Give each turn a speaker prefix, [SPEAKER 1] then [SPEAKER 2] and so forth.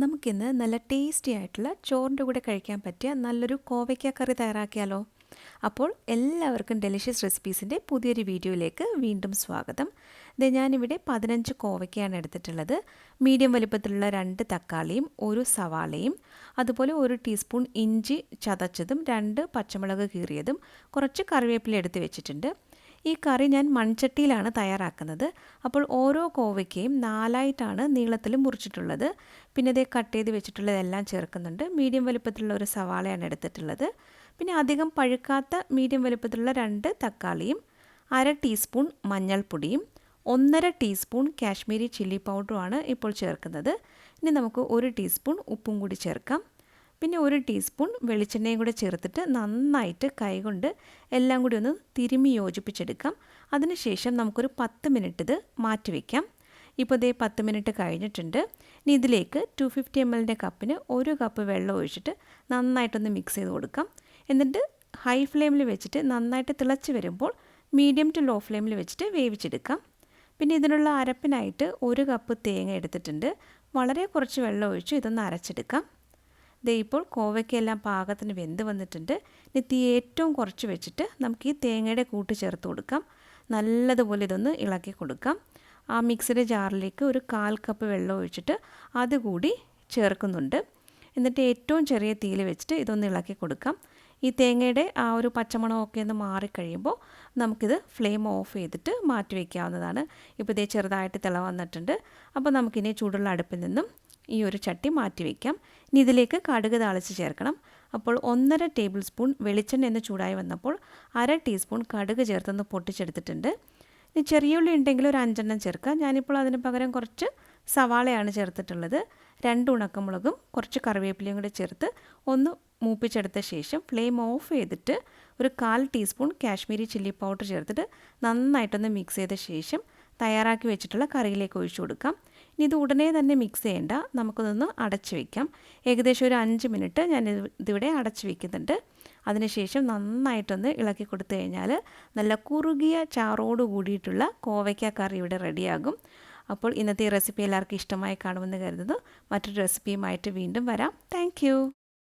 [SPEAKER 1] നമുക്കിന്ന് നല്ല ടേസ്റ്റി ആയിട്ടുള്ള ചോറിന്റെ കൂടെ കഴിക്കാൻ പറ്റിയ നല്ലൊരു കോവയ്ക്ക കറി തയ്യാറാക്കിയാലോ. അപ്പോൾ എല്ലാവർക്കും ഡെലിഷ്യസ് റെസിപ്പീസിന്റെ പുതിയൊരു വീഡിയോയിലേക്ക് വീണ്ടും സ്വാഗതം. ഇത് ഞാനിവിടെ പതിനഞ്ച് കോവയ്ക്കയാണ് എടുത്തിട്ടുള്ളത്. മീഡിയം വലിപ്പത്തിലുള്ള രണ്ട് തക്കാളിയും ഒരു സവാളയും അതുപോലെ ഒരു ടീസ്പൂൺ ഇഞ്ചി ചതച്ചതും രണ്ട് പച്ചമുളക് കീറിയതും കുറച്ച് കറിവേപ്പില എടുത്ത് വെച്ചിട്ടുണ്ട്. ഈ കറി ഞാൻ മൺചട്ടിയിലാണ് തയ്യാറാക്കുന്നത്. അപ്പോൾ ഓരോ കോവയ്ക്കയും നാലായിട്ടാണ് നീളത്തിൽ മുറിച്ചിട്ടുള്ളത്. പിന്നെ ഇതേ കട്ട് ചെയ്ത് വെച്ചിട്ടുള്ളതെല്ലാം ചേർക്കുന്നുണ്ട്. മീഡിയം വലുപ്പത്തിലുള്ള ഒരു സവാളയാണ് എടുത്തിട്ടുള്ളത്. പിന്നെ അധികം പഴുക്കാത്ത മീഡിയം വലുപ്പത്തിലുള്ള രണ്ട് തക്കാളിയും അര ടീസ്പൂൺ മഞ്ഞൾപ്പൊടിയും ഒന്നര ടീസ്പൂൺ കാശ്മീരി ചില്ലി പൗഡറുമാണ് ഇപ്പോൾ ചേർക്കുന്നത്. ഇനി നമുക്ക് ഒരു ടീസ്പൂൺ ഉപ്പും കൂടി ചേർക്കാം. പിന്നെ ഒരു ടീസ്പൂൺ വെളിച്ചെണ്ണയും കൂടെ ചേർത്തിട്ട് നന്നായിട്ട് കൈകൊണ്ട് എല്ലാം കൂടി ഒന്ന് തിരുമി യോജിപ്പിച്ചെടുക്കാം. അതിനുശേഷം നമുക്കൊരു പത്ത് മിനിറ്റ് ഇത് മാറ്റി വയ്ക്കാം ഇപ്പോൾ ഇതേ പത്ത് മിനിറ്റ് കഴിഞ്ഞിട്ടുണ്ട്. ഇനി ഇതിലേക്ക് ടു ഫിഫ്റ്റി എം എല്ലിന്റെ കപ്പിന് ഒരു കപ്പ് വെള്ളം ഒഴിച്ചിട്ട് നന്നായിട്ടൊന്ന് മിക്സ് ചെയ്ത് കൊടുക്കാം. എന്നിട്ട് ഹൈ ഫ്ലെയിമിൽ വെച്ചിട്ട് നന്നായിട്ട് തിളച്ച് വരുമ്പോൾ മീഡിയം ടു ലോ ഫ്ലെയിമിൽ വെച്ചിട്ട് വേവിച്ചെടുക്കാം. പിന്നെ ഇതിനുള്ള അരപ്പിനായിട്ട് ഒരു കപ്പ് തേങ്ങ എടുത്തിട്ടുണ്ട്. വളരെ കുറച്ച് വെള്ളം ഒഴിച്ച് ഇതൊന്ന് അരച്ചെടുക്കാം. ദേ ഇപ്പോൾ കോവയ്ക്കെല്ലാം പാകത്തിന് വെന്ത് വന്നിട്ടുണ്ട്. ഇനി തീ ഏറ്റവും കുറച്ച് വെച്ചിട്ട് നമുക്ക് ഈ തേങ്ങയുടെ കൂട്ട് ചേർത്ത് കൊടുക്കാം. നല്ലതുപോലെ ഇതൊന്ന് ഇളക്കി കൊടുക്കാം. ആ മിക്സിയുടെ ജാറിലേക്ക് ഒരു കാൽ കപ്പ് വെള്ളം ഒഴിച്ചിട്ട് അതുകൂടി ചേർക്കുന്നുണ്ട്. എന്നിട്ട് ഏറ്റവും ചെറിയ തീയിൽ വെച്ചിട്ട് ഇതൊന്ന് ഇളക്കി കൊടുക്കാം. ഈ തേങ്ങയുടെ ആ ഒരു പച്ചമണമൊക്കെ ഒന്ന് മാറിക്കഴിയുമ്പോൾ നമുക്കിത് ഫ്ലെയിം ഓഫ് ചെയ്തിട്ട് മാറ്റി വയ്ക്കാവുന്നതാണ് ഇപ്പോൾ ഇതേ ചെറുതായിട്ട് തിള വന്നിട്ടുണ്ട്. അപ്പോൾ നമുക്കിനി ചൂടുള്ള അടുപ്പിൽ നിന്നും ഈ ഒരു ചട്ടി മാറ്റി വയ്ക്കാം ഇനി ഇതിലേക്ക് കടുക് താളിച്ച് ചേർക്കണം. അപ്പോൾ ഒന്നര ടേബിൾ സ്പൂൺ വെളിച്ചെണ്ണ എന്ന് ചൂടായി വന്നപ്പോൾ അര ടീസ്പൂൺ കടുക് ചേർത്തൊന്ന് പൊട്ടിച്ചെടുത്തിട്ടുണ്ട്. ഇനി ചെറിയ ഉള്ളി ഉണ്ടെങ്കിൽ ഒരു അഞ്ചെണ്ണം ചേർക്കുക. ഞാനിപ്പോൾ അതിന് പകരം കുറച്ച് സവാളയാണ് ചേർത്തിട്ടുള്ളത്. രണ്ട് ഉണക്കമുളകും കുറച്ച് കറിവേപ്പിലയും കൂടി ചേർത്ത് ഒന്ന് മൂപ്പിച്ചെടുത്ത ശേഷം ഫ്ലെയിം ഓഫ് ചെയ്തിട്ട് ഒരു കാൽ ടീസ്പൂൺ കാശ്മീരി ചില്ലി പൗഡർ ചേർത്തിട്ട് നന്നായിട്ടൊന്ന് മിക്സ് ചെയ്ത ശേഷം തയ്യാറാക്കി വെച്ചിട്ടുള്ള കറിയിലേക്ക് ഒഴിച്ചു കൊടുക്കാം. ഇനി ഇത് ഉടനെ തന്നെ മിക്സ് ചെയ്യേണ്ട. നമുക്കിതൊന്ന് അടച്ച് വയ്ക്കാം ഏകദേശം ഒരു അഞ്ച് മിനിറ്റ് ഞാൻ ഇതിവിടെ അടച്ച് വയ്ക്കുന്നുണ്ട് അതിനുശേഷം നന്നായിട്ടൊന്ന് ഇളക്കി കൊടുത്തു കഴിഞ്ഞാൽ നല്ല കുറുകിയ ചാറോട് കൂടിയിട്ടുള്ള കോവയ്ക്ക കറി ഇവിടെ റെഡിയാകും. അപ്പോൾ ഇന്നത്തെ ഈ റെസിപ്പി എല്ലാവർക്കും ഇഷ്ടമായി കാണുമെന്ന് കരുതുന്നു. മറ്റൊരു റെസിപ്പിയുമായിട്ട് വീണ്ടും വരാം. താങ്ക്